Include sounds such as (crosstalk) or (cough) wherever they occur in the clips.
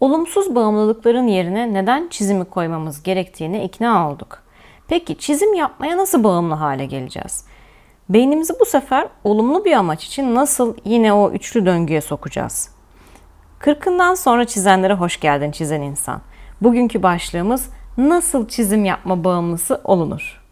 Olumsuz bağımlılıkların yerine neden çizimi koymamız gerektiğini ikna olduk. Peki çizim yapmaya nasıl bağımlı hale geleceğiz? Beynimizi bu sefer olumlu bir amaç için nasıl yine o üçlü döngüye sokacağız? Kırkından sonra çizenlere hoş geldin çizen insan. Bugünkü başlığımız nasıl çizim yapma bağımlısı olunur?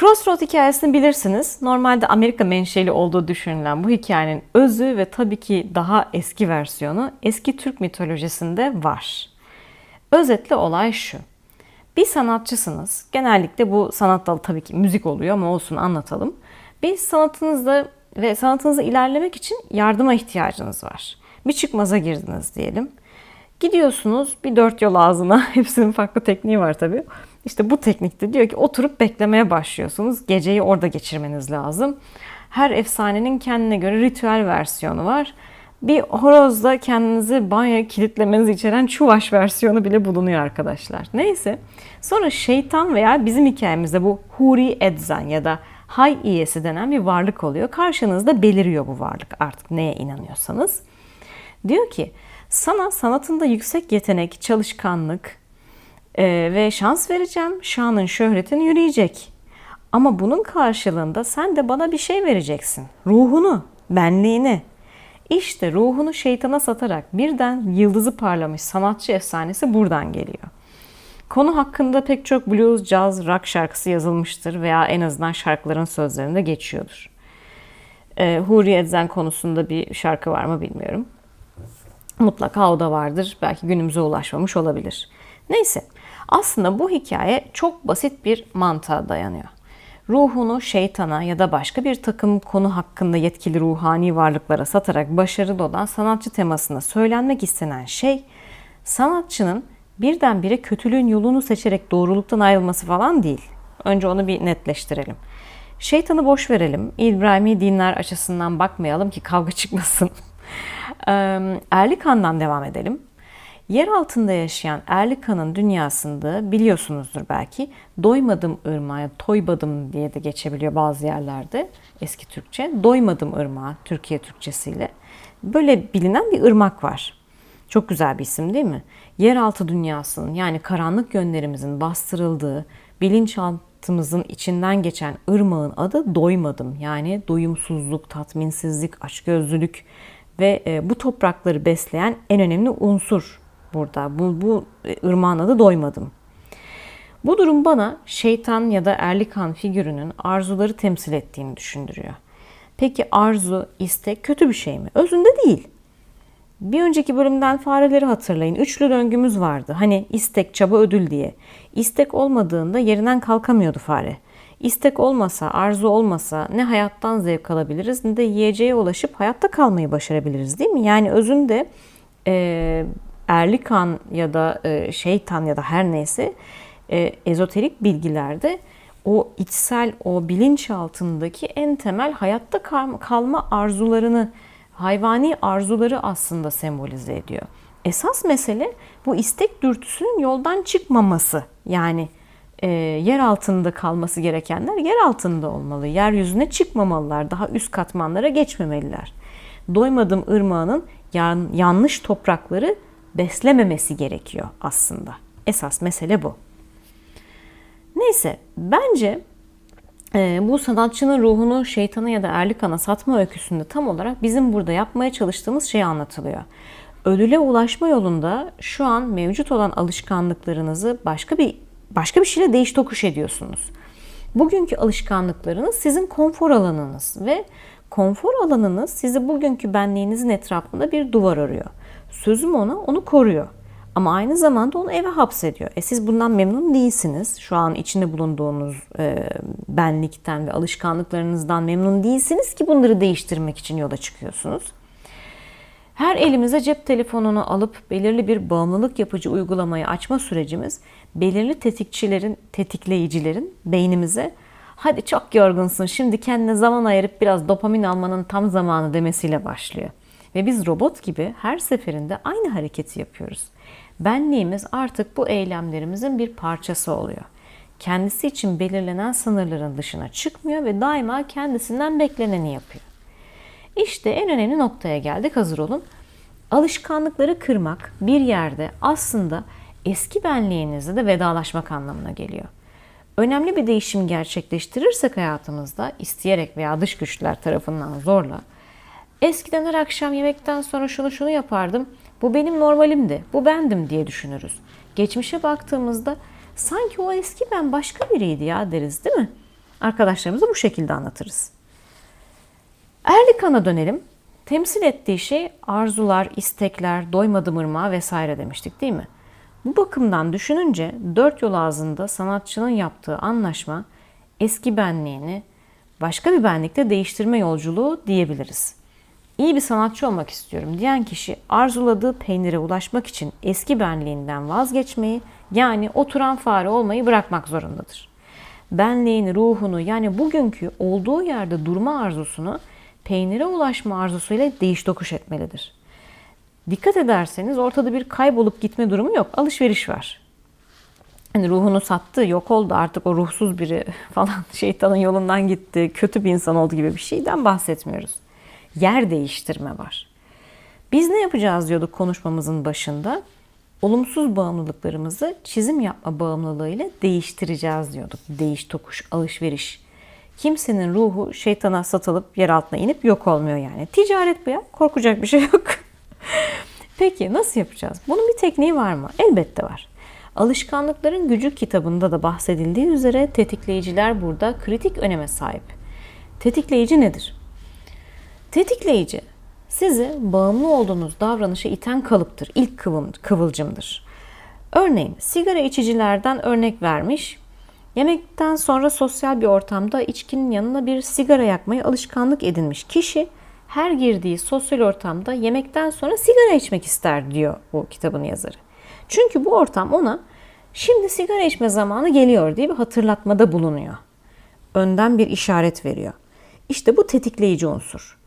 Crossroad hikayesini bilirsiniz. Normalde Amerika menşeli olduğu düşünülen bu hikayenin özü ve tabii ki daha eski versiyonu eski Türk mitolojisinde var. Özetle olay şu. Bir sanatçısınız. Genellikle bu sanat dalı tabii ki müzik oluyor ama olsun anlatalım. Bir sanatınızda ve sanatınızda ilerlemek için yardıma ihtiyacınız var. Bir çıkmaza girdiniz diyelim. Gidiyorsunuz bir dört yol ağzına. (laughs) Hepsinin farklı tekniği var tabii. İşte bu teknikte diyor ki oturup beklemeye başlıyorsunuz. Geceyi orada geçirmeniz lazım. Her efsanenin kendine göre ritüel versiyonu var. Bir horozda kendinizi banyoya kilitlemenizi içeren çuvaş versiyonu bile bulunuyor arkadaşlar. Neyse. Sonra şeytan veya bizim hikayemizde bu Huri Edzan ya da Hay iyesi denen bir varlık oluyor. Karşınızda beliriyor bu varlık artık neye inanıyorsanız. Diyor ki sana sanatında yüksek yetenek, çalışkanlık e, ve şans vereceğim. Şanın şöhretin yürüyecek. Ama bunun karşılığında sen de bana bir şey vereceksin. Ruhunu, benliğini. İşte ruhunu şeytana satarak birden yıldızı parlamış sanatçı efsanesi buradan geliyor. Konu hakkında pek çok blues, jazz, rock şarkısı yazılmıştır veya en azından şarkıların sözlerinde geçiyordur. E, Huri Edzen konusunda bir şarkı var mı bilmiyorum. Mutlaka o da vardır. Belki günümüze ulaşmamış olabilir. Neyse aslında bu hikaye çok basit bir mantığa dayanıyor. Ruhunu şeytana ya da başka bir takım konu hakkında yetkili ruhani varlıklara satarak başarılı olan sanatçı temasında söylenmek istenen şey sanatçının birdenbire kötülüğün yolunu seçerek doğruluktan ayrılması falan değil. Önce onu bir netleştirelim. Şeytanı boş verelim. İbrahimi dinler açısından bakmayalım ki kavga çıkmasın. (laughs) Erlikan'dan devam edelim. Yer altında yaşayan Erlikan'ın dünyasında biliyorsunuzdur belki doymadım ırmağa, toybadım diye de geçebiliyor bazı yerlerde eski Türkçe. Doymadım ırmağa Türkiye Türkçesiyle. Böyle bilinen bir ırmak var. Çok güzel bir isim değil mi? Yeraltı dünyasının yani karanlık yönlerimizin bastırıldığı, bilinçaltımızın içinden geçen ırmağın adı doymadım. Yani doyumsuzluk, tatminsizlik, açgözlülük ve e, bu toprakları besleyen en önemli unsur burada. Bu, bu e, ırmağın adı doymadım. Bu durum bana şeytan ya da Erlikan figürünün arzuları temsil ettiğini düşündürüyor. Peki arzu, istek kötü bir şey mi? Özünde değil. Bir önceki bölümden fareleri hatırlayın. Üçlü döngümüz vardı. Hani istek, çaba, ödül diye. İstek olmadığında yerinden kalkamıyordu fare. İstek olmasa, arzu olmasa ne hayattan zevk alabiliriz ne de yiyeceğe ulaşıp hayatta kalmayı başarabiliriz değil mi? Yani özünde e, Erlikan ya da e, şeytan ya da her neyse e, ezoterik bilgilerde o içsel, o bilinç altındaki en temel hayatta kalma arzularını, hayvani arzuları aslında sembolize ediyor. Esas mesele bu istek dürtüsünün yoldan çıkmaması. Yani e, yer altında kalması gerekenler yer altında olmalı. Yeryüzüne çıkmamalılar. Daha üst katmanlara geçmemeliler. Doymadım ırmağının yan, yanlış toprakları beslememesi gerekiyor aslında. Esas mesele bu. Neyse bence e, bu sanatçının ruhunu şeytana ya da erlikana satma öyküsünde tam olarak bizim burada yapmaya çalıştığımız şey anlatılıyor. Ödüle ulaşma yolunda şu an mevcut olan alışkanlıklarınızı başka bir başka bir şeyle değiş tokuş ediyorsunuz. Bugünkü alışkanlıklarınız sizin konfor alanınız ve konfor alanınız sizi bugünkü benliğinizin etrafında bir duvar arıyor. Sözüm ona onu koruyor. Ama aynı zamanda onu eve hapsediyor. E siz bundan memnun değilsiniz. Şu an içinde bulunduğunuz e, benlikten ve alışkanlıklarınızdan memnun değilsiniz ki bunları değiştirmek için yola çıkıyorsunuz. Her elimize cep telefonunu alıp belirli bir bağımlılık yapıcı uygulamayı açma sürecimiz belirli tetikçilerin, tetikleyicilerin beynimize hadi çok yorgunsun şimdi kendine zaman ayırıp biraz dopamin almanın tam zamanı demesiyle başlıyor. Ve biz robot gibi her seferinde aynı hareketi yapıyoruz. Benliğimiz artık bu eylemlerimizin bir parçası oluyor. Kendisi için belirlenen sınırların dışına çıkmıyor ve daima kendisinden bekleneni yapıyor. İşte en önemli noktaya geldik hazır olun. Alışkanlıkları kırmak bir yerde aslında eski benliğinizle de vedalaşmak anlamına geliyor. Önemli bir değişim gerçekleştirirsek hayatımızda isteyerek veya dış güçler tarafından zorla eskiden her akşam yemekten sonra şunu şunu yapardım. Bu benim normalimdi. Bu bendim diye düşünürüz. Geçmişe baktığımızda sanki o eski ben başka biriydi ya deriz değil mi? Arkadaşlarımıza bu şekilde anlatırız. Erlikan'a dönelim. Temsil ettiği şey arzular, istekler, doymadım ırmağı vesaire demiştik değil mi? Bu bakımdan düşününce dört yol ağzında sanatçının yaptığı anlaşma eski benliğini başka bir benlikte değiştirme yolculuğu diyebiliriz. İyi bir sanatçı olmak istiyorum diyen kişi arzuladığı peynire ulaşmak için eski benliğinden vazgeçmeyi yani oturan fare olmayı bırakmak zorundadır. Benliğini, ruhunu yani bugünkü olduğu yerde durma arzusunu peynire ulaşma arzusuyla değiş tokuş etmelidir. Dikkat ederseniz ortada bir kaybolup gitme durumu yok. Alışveriş var. Hani ruhunu sattı, yok oldu artık o ruhsuz biri (laughs) falan şeytanın yolundan gitti, kötü bir insan oldu gibi bir şeyden bahsetmiyoruz. Yer değiştirme var. Biz ne yapacağız diyorduk konuşmamızın başında? Olumsuz bağımlılıklarımızı çizim yapma bağımlılığıyla değiştireceğiz diyorduk. Değiş tokuş, alışveriş. Kimsenin ruhu şeytana satılıp yer altına inip yok olmuyor yani. Ticaret bu ya. Korkacak bir şey yok. (laughs) Peki nasıl yapacağız? Bunun bir tekniği var mı? Elbette var. Alışkanlıkların Gücü kitabında da bahsedildiği üzere tetikleyiciler burada kritik öneme sahip. Tetikleyici nedir? Tetikleyici sizi bağımlı olduğunuz davranışa iten kalıptır, ilk kıvım, kıvılcımdır. Örneğin sigara içicilerden örnek vermiş. Yemekten sonra sosyal bir ortamda içkinin yanına bir sigara yakmayı alışkanlık edinmiş kişi her girdiği sosyal ortamda yemekten sonra sigara içmek ister diyor bu kitabın yazarı. Çünkü bu ortam ona şimdi sigara içme zamanı geliyor diye bir hatırlatmada bulunuyor. Önden bir işaret veriyor. İşte bu tetikleyici unsur.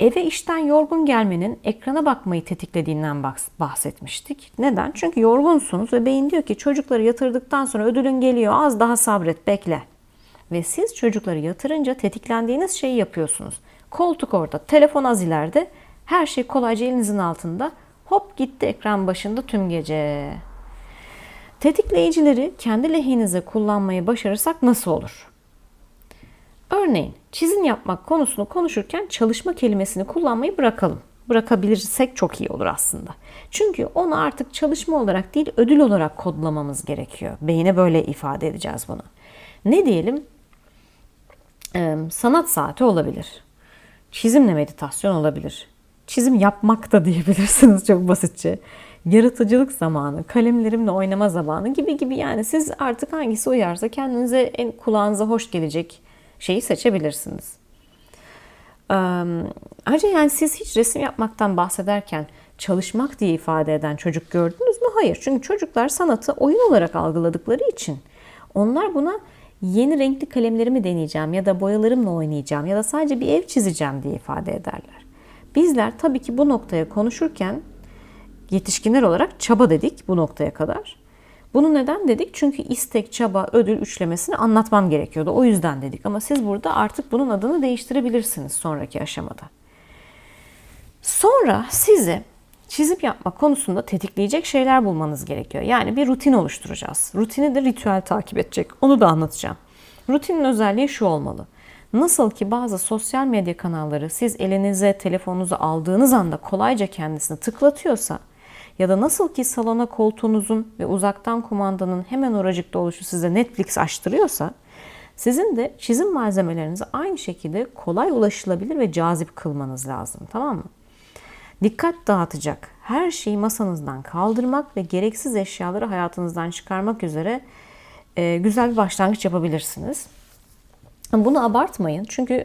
Eve işten yorgun gelmenin ekrana bakmayı tetiklediğinden bahsetmiştik. Neden? Çünkü yorgunsunuz ve beyin diyor ki çocukları yatırdıktan sonra ödülün geliyor az daha sabret bekle. Ve siz çocukları yatırınca tetiklendiğiniz şeyi yapıyorsunuz. Koltuk orada, telefon az ileride, her şey kolayca elinizin altında. Hop gitti ekran başında tüm gece. Tetikleyicileri kendi lehinize kullanmayı başarırsak nasıl olur? Örneğin çizim yapmak konusunu konuşurken çalışma kelimesini kullanmayı bırakalım. Bırakabilirsek çok iyi olur aslında. Çünkü onu artık çalışma olarak değil ödül olarak kodlamamız gerekiyor. Beyine böyle ifade edeceğiz bunu. Ne diyelim? Ee, sanat saati olabilir. Çizimle meditasyon olabilir. Çizim yapmak da (laughs) diyebilirsiniz çok basitçe. Yaratıcılık zamanı, kalemlerimle oynama zamanı gibi gibi yani siz artık hangisi uyarsa kendinize en kulağınıza hoş gelecek şeyi seçebilirsiniz. Ayrıca yani siz hiç resim yapmaktan bahsederken çalışmak diye ifade eden çocuk gördünüz mü? Hayır. Çünkü çocuklar sanatı oyun olarak algıladıkları için onlar buna yeni renkli kalemlerimi deneyeceğim ya da boyalarımla oynayacağım ya da sadece bir ev çizeceğim diye ifade ederler. Bizler tabii ki bu noktaya konuşurken yetişkinler olarak çaba dedik bu noktaya kadar. Bunu neden dedik? Çünkü istek, çaba, ödül üçlemesini anlatmam gerekiyordu. O yüzden dedik. Ama siz burada artık bunun adını değiştirebilirsiniz sonraki aşamada. Sonra size çizim yapma konusunda tetikleyecek şeyler bulmanız gerekiyor. Yani bir rutin oluşturacağız. Rutini de ritüel takip edecek. Onu da anlatacağım. Rutinin özelliği şu olmalı. Nasıl ki bazı sosyal medya kanalları siz elinize telefonunuzu aldığınız anda kolayca kendisini tıklatıyorsa ya da nasıl ki salona koltuğunuzun ve uzaktan kumandanın hemen oracıkta oluşu size Netflix açtırıyorsa sizin de çizim malzemelerinizi aynı şekilde kolay ulaşılabilir ve cazip kılmanız lazım. Tamam mı? Dikkat dağıtacak her şeyi masanızdan kaldırmak ve gereksiz eşyaları hayatınızdan çıkarmak üzere e, güzel bir başlangıç yapabilirsiniz. Bunu abartmayın çünkü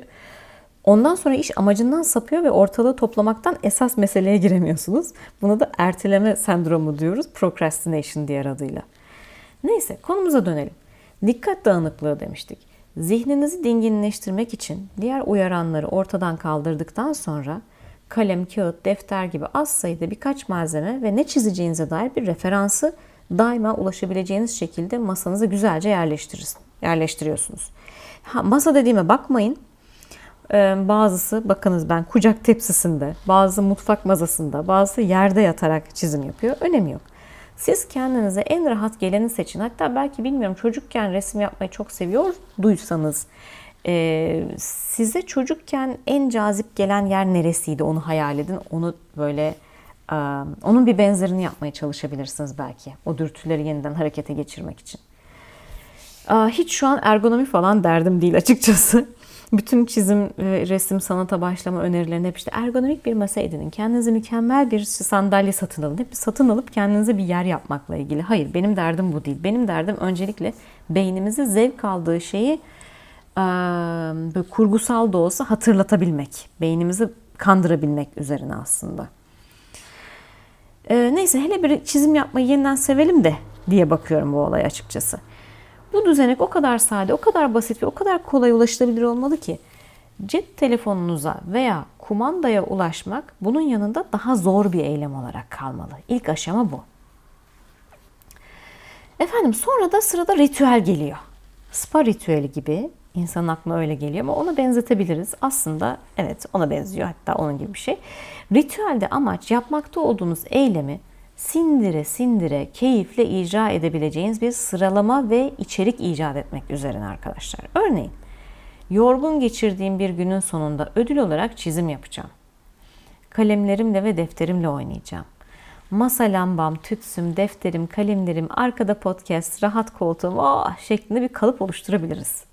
ondan sonra iş amacından sapıyor ve ortalığı toplamaktan esas meseleye giremiyorsunuz. Buna da erteleme sendromu diyoruz. Procrastination diğer adıyla. Neyse konumuza dönelim. Dikkat dağınıklığı demiştik. Zihninizi dinginleştirmek için diğer uyaranları ortadan kaldırdıktan sonra kalem, kağıt, defter gibi az sayıda birkaç malzeme ve ne çizeceğinize dair bir referansı daima ulaşabileceğiniz şekilde masanıza güzelce yerleştirirsin, yerleştiriyorsunuz. Ha, masa dediğime bakmayın. E, bazısı bakınız ben kucak tepsisinde, bazı mutfak masasında, bazısı yerde yatarak çizim yapıyor. Önemi yok. Siz kendinize en rahat geleni seçin. Hatta belki bilmiyorum çocukken resim yapmayı çok seviyor duysanız e, size çocukken en cazip gelen yer neresiydi onu hayal edin. Onu böyle e, onun bir benzerini yapmaya çalışabilirsiniz belki. O dürtüleri yeniden harekete geçirmek için. Hiç şu an ergonomi falan derdim değil açıkçası. Bütün çizim, resim, sanata başlama önerilerini hep işte ergonomik bir masa edinin. Kendinize mükemmel bir sandalye satın alın. Hep satın alıp kendinize bir yer yapmakla ilgili. Hayır benim derdim bu değil. Benim derdim öncelikle beynimizi zevk aldığı şeyi böyle kurgusal da olsa hatırlatabilmek. Beynimizi kandırabilmek üzerine aslında. Neyse hele bir çizim yapmayı yeniden sevelim de diye bakıyorum bu olaya açıkçası. Bu düzenek o kadar sade, o kadar basit ve o kadar kolay ulaşılabilir olmalı ki cep telefonunuza veya kumandaya ulaşmak bunun yanında daha zor bir eylem olarak kalmalı. İlk aşama bu. Efendim sonra da sırada ritüel geliyor. Spa ritüeli gibi insanın aklına öyle geliyor ama ona benzetebiliriz. Aslında evet ona benziyor hatta onun gibi bir şey. Ritüelde amaç yapmakta olduğunuz eylemi sindire sindire keyifle icra edebileceğiniz bir sıralama ve içerik icat etmek üzerine arkadaşlar. Örneğin yorgun geçirdiğim bir günün sonunda ödül olarak çizim yapacağım. Kalemlerimle ve defterimle oynayacağım. Masa lambam, tütsüm, defterim, kalemlerim, arkada podcast, rahat koltuğum oh, şeklinde bir kalıp oluşturabiliriz.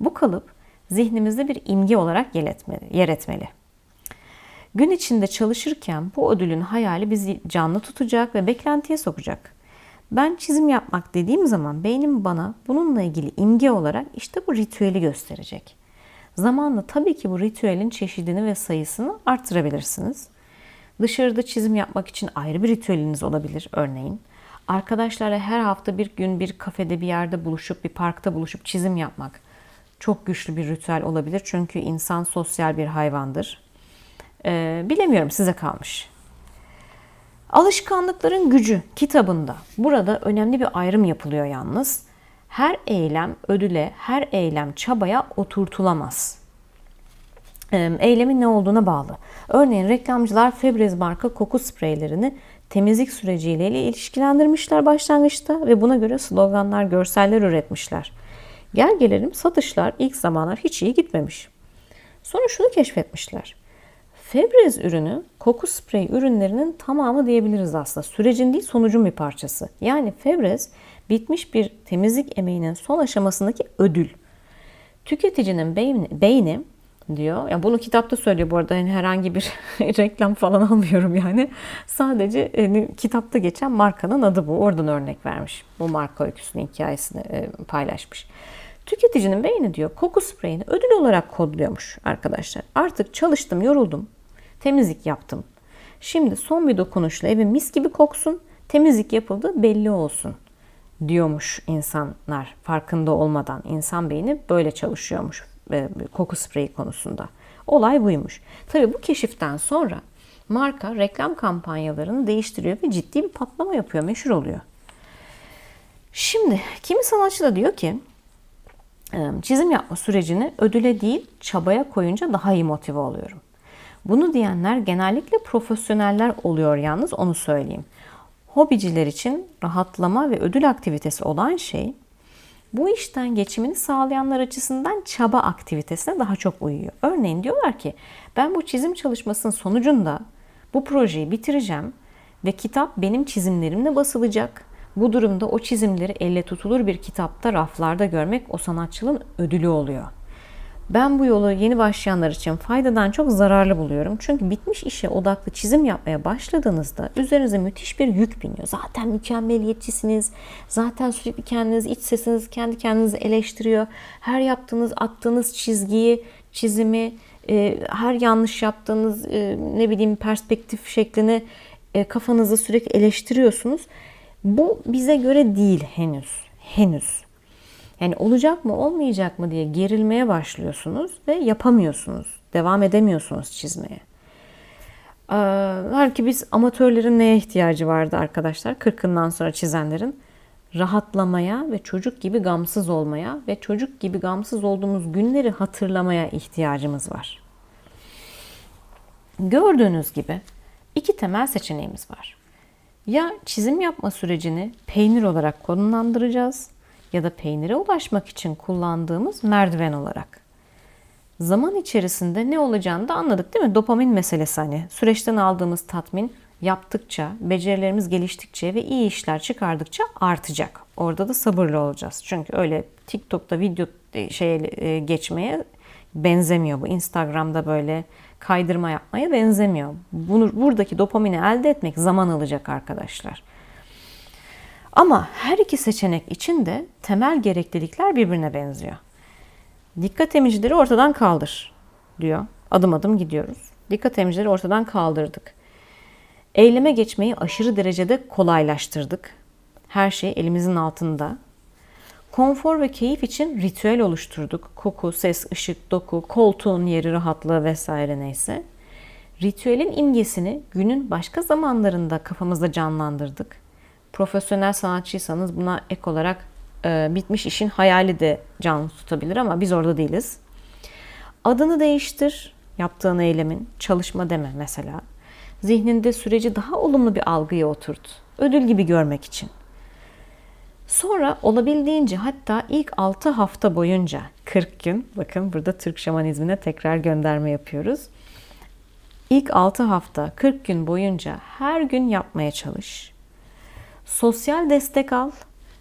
Bu kalıp zihnimizde bir imge olarak yer etmeli. Gün içinde çalışırken bu ödülün hayali bizi canlı tutacak ve beklentiye sokacak. Ben çizim yapmak dediğim zaman beynim bana bununla ilgili imge olarak işte bu ritüeli gösterecek. Zamanla tabii ki bu ritüelin çeşidini ve sayısını arttırabilirsiniz. Dışarıda çizim yapmak için ayrı bir ritüeliniz olabilir örneğin. Arkadaşlarla her hafta bir gün bir kafede bir yerde buluşup bir parkta buluşup çizim yapmak çok güçlü bir ritüel olabilir. Çünkü insan sosyal bir hayvandır. Ee, bilemiyorum size kalmış. Alışkanlıkların gücü kitabında burada önemli bir ayrım yapılıyor yalnız. Her eylem ödüle, her eylem çabaya oturtulamaz. Ee, eylemin ne olduğuna bağlı. Örneğin reklamcılar Febreze marka koku spreylerini temizlik süreciyle ilişkilendirmişler başlangıçta ve buna göre sloganlar, görseller üretmişler. Gel gelelim satışlar ilk zamanlar hiç iyi gitmemiş. Sonra şunu keşfetmişler. Febreze ürünü koku sprey ürünlerinin tamamı diyebiliriz aslında. Sürecin değil sonucun bir parçası. Yani Febreze bitmiş bir temizlik emeğinin son aşamasındaki ödül. Tüketicinin beyni, beyni diyor. Ya bunu kitapta söylüyor bu arada yani herhangi bir (laughs) reklam falan almıyorum yani. Sadece yani, kitapta geçen markanın adı bu. Oradan örnek vermiş. Bu marka öyküsünün hikayesini e, paylaşmış. Tüketicinin beyni diyor koku spreyini ödül olarak kodluyormuş arkadaşlar. Artık çalıştım, yoruldum. Temizlik yaptım. Şimdi son bir dokunuşla evim mis gibi koksun. Temizlik yapıldı belli olsun diyormuş insanlar farkında olmadan. insan beyni böyle çalışıyormuş e, koku spreyi konusunda. Olay buymuş. Tabii bu keşiften sonra marka reklam kampanyalarını değiştiriyor ve ciddi bir patlama yapıyor, meşhur oluyor. Şimdi kimi sanatçı da diyor ki çizim yapma sürecini ödüle değil çabaya koyunca daha iyi motive oluyorum. Bunu diyenler genellikle profesyoneller oluyor yalnız onu söyleyeyim. Hobiciler için rahatlama ve ödül aktivitesi olan şey bu işten geçimini sağlayanlar açısından çaba aktivitesine daha çok uyuyor. Örneğin diyorlar ki ben bu çizim çalışmasının sonucunda bu projeyi bitireceğim ve kitap benim çizimlerimle basılacak. Bu durumda o çizimleri elle tutulur bir kitapta raflarda görmek o sanatçının ödülü oluyor. Ben bu yolu yeni başlayanlar için faydadan çok zararlı buluyorum. Çünkü bitmiş işe odaklı çizim yapmaya başladığınızda üzerinize müthiş bir yük biniyor. Zaten mükemmeliyetçisiniz. Zaten sürekli kendiniz iç sesiniz kendi kendinizi eleştiriyor. Her yaptığınız, attığınız çizgiyi, çizimi, e, her yanlış yaptığınız e, ne bileyim perspektif şeklini e, kafanızda sürekli eleştiriyorsunuz. Bu bize göre değil henüz. Henüz. Yani olacak mı olmayacak mı diye gerilmeye başlıyorsunuz ve yapamıyorsunuz. Devam edemiyorsunuz çizmeye. Halbuki biz amatörlerin neye ihtiyacı vardı arkadaşlar? Kırkından sonra çizenlerin rahatlamaya ve çocuk gibi gamsız olmaya ve çocuk gibi gamsız olduğumuz günleri hatırlamaya ihtiyacımız var. Gördüğünüz gibi iki temel seçeneğimiz var. Ya çizim yapma sürecini peynir olarak konumlandıracağız ya da peynire ulaşmak için kullandığımız merdiven olarak. Zaman içerisinde ne olacağını da anladık değil mi? Dopamin meselesi hani. Süreçten aldığımız tatmin yaptıkça, becerilerimiz geliştikçe ve iyi işler çıkardıkça artacak. Orada da sabırlı olacağız. Çünkü öyle TikTok'ta video şey geçmeye benzemiyor bu. Instagram'da böyle kaydırma yapmaya benzemiyor. Bunu buradaki dopamini elde etmek zaman alacak arkadaşlar. Ama her iki seçenek için de temel gereklilikler birbirine benziyor. Dikkat emicileri ortadan kaldır diyor. Adım adım gidiyoruz. Dikkat emicileri ortadan kaldırdık. Eyleme geçmeyi aşırı derecede kolaylaştırdık. Her şey elimizin altında. Konfor ve keyif için ritüel oluşturduk. Koku, ses, ışık, doku, koltuğun yeri, rahatlığı vesaire neyse. Ritüelin imgesini günün başka zamanlarında kafamızda canlandırdık. Profesyonel sanatçıysanız buna ek olarak e, bitmiş işin hayali de canlı tutabilir ama biz orada değiliz. Adını değiştir, yaptığın eylemin, çalışma deme mesela. Zihninde süreci daha olumlu bir algıya oturt. Ödül gibi görmek için. Sonra olabildiğince hatta ilk 6 hafta boyunca 40 gün bakın burada Türk şamanizmine tekrar gönderme yapıyoruz. İlk 6 hafta 40 gün boyunca her gün yapmaya çalış. Sosyal destek al.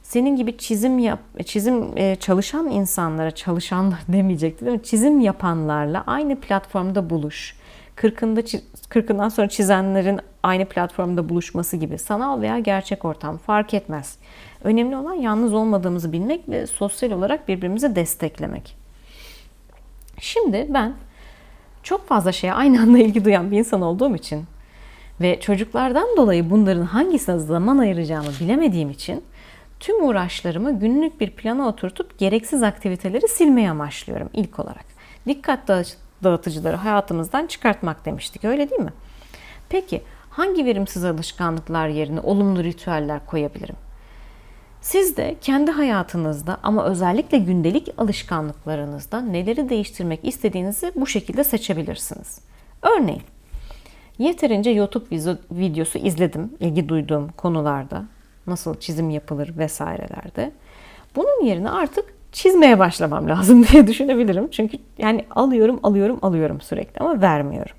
Senin gibi çizim yap, çizim e, çalışan insanlara, çalışanlar (laughs) demeyecektim değil mi? Çizim yapanlarla aynı platformda buluş. 40'ında 40'ından sonra çizenlerin aynı platformda buluşması gibi sanal veya gerçek ortam fark etmez. Önemli olan yalnız olmadığımızı bilmek ve sosyal olarak birbirimizi desteklemek. Şimdi ben çok fazla şeye aynı anda (laughs) ilgi duyan bir insan olduğum için ve çocuklardan dolayı bunların hangisine zaman ayıracağımı bilemediğim için tüm uğraşlarımı günlük bir plana oturtup gereksiz aktiviteleri silmeye amaçlıyorum ilk olarak. Dikkat dağıtıcıları hayatımızdan çıkartmak demiştik öyle değil mi? Peki hangi verimsiz alışkanlıklar yerine olumlu ritüeller koyabilirim? Siz de kendi hayatınızda ama özellikle gündelik alışkanlıklarınızda neleri değiştirmek istediğinizi bu şekilde seçebilirsiniz. Örneğin yeterince YouTube videosu izledim ilgi duyduğum konularda. Nasıl çizim yapılır vesairelerde. Bunun yerine artık çizmeye başlamam (laughs) lazım diye düşünebilirim. Çünkü yani alıyorum, alıyorum, alıyorum sürekli ama vermiyorum.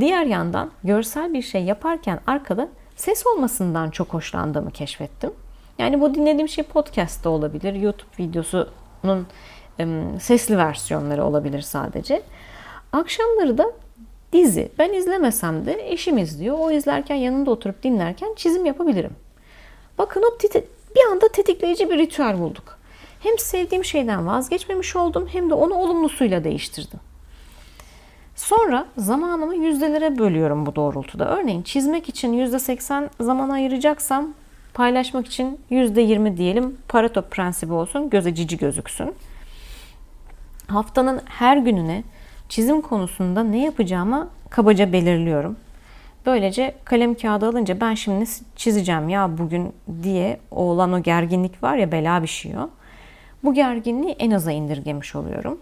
Diğer yandan görsel bir şey yaparken arkada ses olmasından çok hoşlandığımı keşfettim. Yani bu dinlediğim şey podcast da olabilir, YouTube videosunun sesli versiyonları olabilir sadece. Akşamları da dizi. Ben izlemesem de eşim izliyor. O izlerken yanında oturup dinlerken çizim yapabilirim. Bakın o bir anda tetikleyici bir ritüel bulduk. Hem sevdiğim şeyden vazgeçmemiş oldum hem de onu olumlusuyla değiştirdim. Sonra zamanımı yüzdelere bölüyorum bu doğrultuda. Örneğin çizmek için %80 zaman ayıracaksam paylaşmak için %20 diyelim Pareto prensibi olsun göze cici gözüksün. Haftanın her gününe çizim konusunda ne yapacağımı kabaca belirliyorum. Böylece kalem kağıdı alınca ben şimdi çizeceğim ya bugün diye o olan o gerginlik var ya bela bişiyor. Bu gerginliği en aza indirgemiş oluyorum.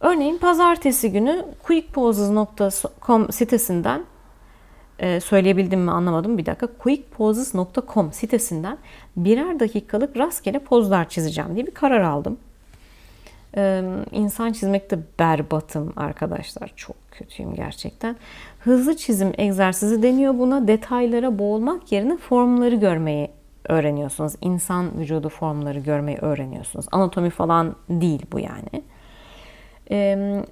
Örneğin pazartesi günü quickposes.com sitesinden e, söyleyebildim mi anlamadım bir dakika. quickposes.com sitesinden birer dakikalık rastgele pozlar çizeceğim diye bir karar aldım. Ee, insan çizmekte berbatım arkadaşlar. Çok kötüyüm gerçekten. Hızlı çizim egzersizi deniyor buna. Detaylara boğulmak yerine formları görmeyi öğreniyorsunuz. İnsan vücudu formları görmeyi öğreniyorsunuz. Anatomi falan değil bu yani.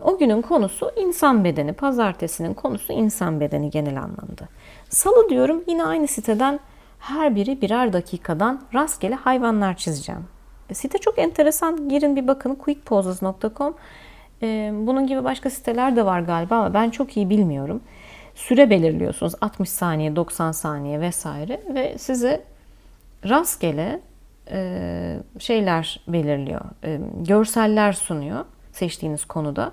O günün konusu insan bedeni. Pazartesinin konusu insan bedeni genel anlamda. Salı diyorum yine aynı siteden her biri birer dakikadan rastgele hayvanlar çizeceğim. Site çok enteresan. Girin bir bakın quickposes.com. Ee, bunun gibi başka siteler de var galiba ama ben çok iyi bilmiyorum. Süre belirliyorsunuz. 60 saniye, 90 saniye vesaire ve size rastgele e, şeyler belirliyor. E, görseller sunuyor seçtiğiniz konuda.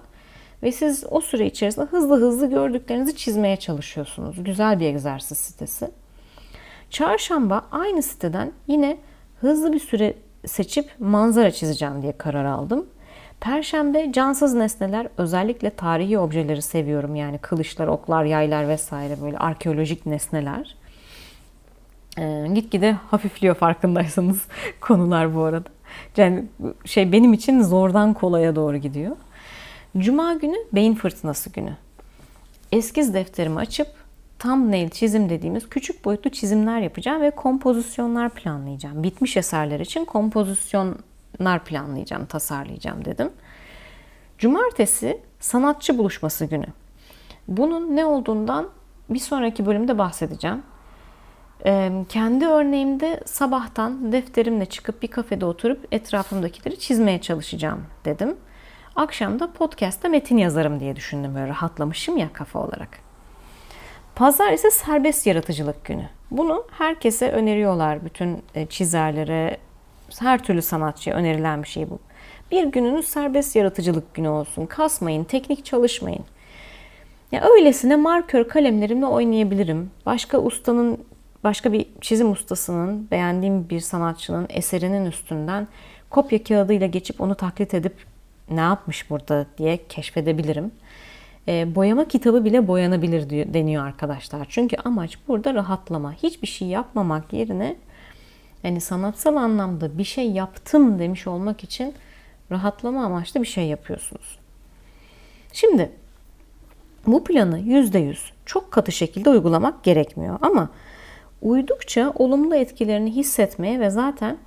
Ve siz o süre içerisinde hızlı hızlı gördüklerinizi çizmeye çalışıyorsunuz. Güzel bir egzersiz sitesi. Çarşamba aynı siteden yine hızlı bir süre seçip manzara çizeceğim diye karar aldım. Perşembe cansız nesneler özellikle tarihi objeleri seviyorum. Yani kılıçlar, oklar, yaylar vesaire böyle arkeolojik nesneler. Ee, gitgide hafifliyor farkındaysanız (laughs) konular bu arada. Yani şey benim için zordan kolaya doğru gidiyor. Cuma günü beyin fırtınası günü. Eskiz defterimi açıp thumbnail çizim dediğimiz küçük boyutlu çizimler yapacağım ve kompozisyonlar planlayacağım. Bitmiş eserler için kompozisyonlar planlayacağım, tasarlayacağım dedim. Cumartesi sanatçı buluşması günü. Bunun ne olduğundan bir sonraki bölümde bahsedeceğim. Ee, kendi örneğimde sabahtan defterimle çıkıp bir kafede oturup etrafımdakileri çizmeye çalışacağım dedim. Akşam da podcast'ta metin yazarım diye düşündüm böyle rahatlamışım ya kafa olarak. Pazar ise serbest yaratıcılık günü. Bunu herkese öneriyorlar. Bütün e, çizerlere, her türlü sanatçıya önerilen bir şey bu. Bir gününüz serbest yaratıcılık günü olsun. Kasmayın, teknik çalışmayın. Ya öylesine markör kalemlerimle oynayabilirim. Başka ustanın, başka bir çizim ustasının, beğendiğim bir sanatçının eserinin üstünden kopya kağıdıyla geçip onu taklit edip ne yapmış burada diye keşfedebilirim. E, boyama kitabı bile boyanabilir deniyor arkadaşlar. Çünkü amaç burada rahatlama. Hiçbir şey yapmamak yerine yani sanatsal anlamda bir şey yaptım demiş olmak için rahatlama amaçlı bir şey yapıyorsunuz. Şimdi bu planı yüzde yüz çok katı şekilde uygulamak gerekmiyor ama uydukça olumlu etkilerini hissetmeye ve zaten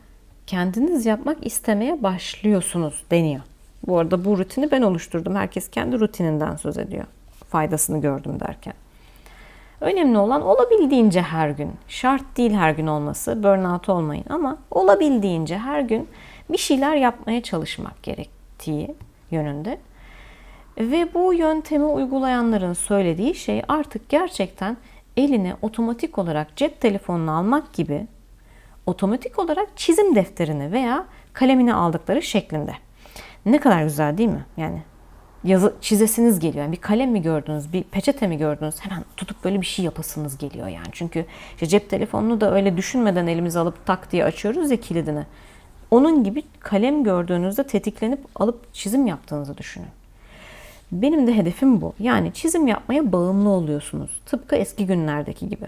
kendiniz yapmak istemeye başlıyorsunuz deniyor. Bu arada bu rutini ben oluşturdum. Herkes kendi rutininden söz ediyor. Faydasını gördüm derken. Önemli olan olabildiğince her gün. Şart değil her gün olması. Burnout olmayın ama olabildiğince her gün bir şeyler yapmaya çalışmak gerektiği yönünde. Ve bu yöntemi uygulayanların söylediği şey artık gerçekten eline otomatik olarak cep telefonunu almak gibi otomatik olarak çizim defterini veya kalemini aldıkları şeklinde. Ne kadar güzel değil mi? Yani yazı çizesiniz geliyor. Yani bir kalem mi gördünüz, bir peçete mi gördünüz? Hemen tutup böyle bir şey yapasınız geliyor yani. Çünkü işte cep telefonunu da öyle düşünmeden elimize alıp tak diye açıyoruz ya kilidini. Onun gibi kalem gördüğünüzde tetiklenip alıp çizim yaptığınızı düşünün. Benim de hedefim bu. Yani çizim yapmaya bağımlı oluyorsunuz. Tıpkı eski günlerdeki gibi.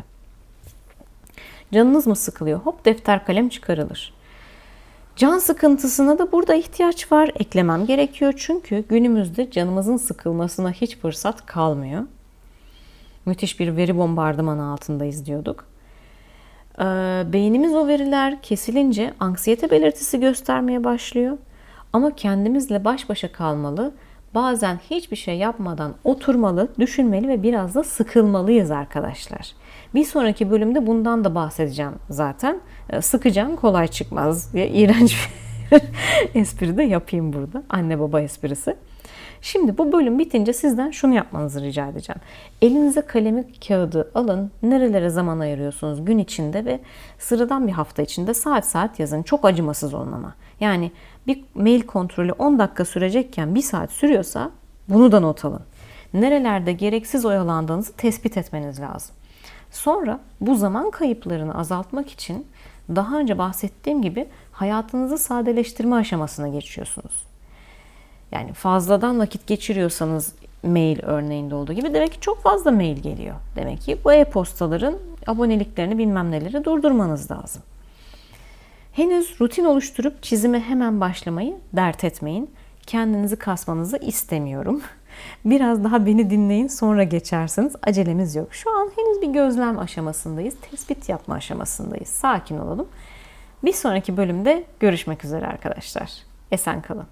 Canınız mı sıkılıyor? Hop defter kalem çıkarılır. Can sıkıntısına da burada ihtiyaç var. Eklemem gerekiyor çünkü günümüzde canımızın sıkılmasına hiç fırsat kalmıyor. Müthiş bir veri bombardımanı altındayız diyorduk. Ee, beynimiz o veriler kesilince anksiyete belirtisi göstermeye başlıyor. Ama kendimizle baş başa kalmalı. Bazen hiçbir şey yapmadan oturmalı, düşünmeli ve biraz da sıkılmalıyız arkadaşlar. Bir sonraki bölümde bundan da bahsedeceğim zaten. Ee, sıkacağım kolay çıkmaz diye iğrenç bir (laughs) espri de yapayım burada. Anne baba esprisi. Şimdi bu bölüm bitince sizden şunu yapmanızı rica edeceğim. Elinize kalemi kağıdı alın. Nerelere zaman ayırıyorsunuz gün içinde ve sıradan bir hafta içinde saat saat yazın. Çok acımasız olun ama. Yani bir mail kontrolü 10 dakika sürecekken 1 saat sürüyorsa bunu da not alın. Nerelerde gereksiz oyalandığınızı tespit etmeniz lazım. Sonra bu zaman kayıplarını azaltmak için daha önce bahsettiğim gibi hayatınızı sadeleştirme aşamasına geçiyorsunuz. Yani fazladan vakit geçiriyorsanız mail örneğinde olduğu gibi demek ki çok fazla mail geliyor. Demek ki bu e-postaların aboneliklerini bilmem neleri durdurmanız lazım. Henüz rutin oluşturup çizime hemen başlamayı dert etmeyin. Kendinizi kasmanızı istemiyorum. (laughs) Biraz daha beni dinleyin sonra geçersiniz. Acelemiz yok. Şu an henüz bir gözlem aşamasındayız. Tespit yapma aşamasındayız. Sakin olalım. Bir sonraki bölümde görüşmek üzere arkadaşlar. Esen kalın.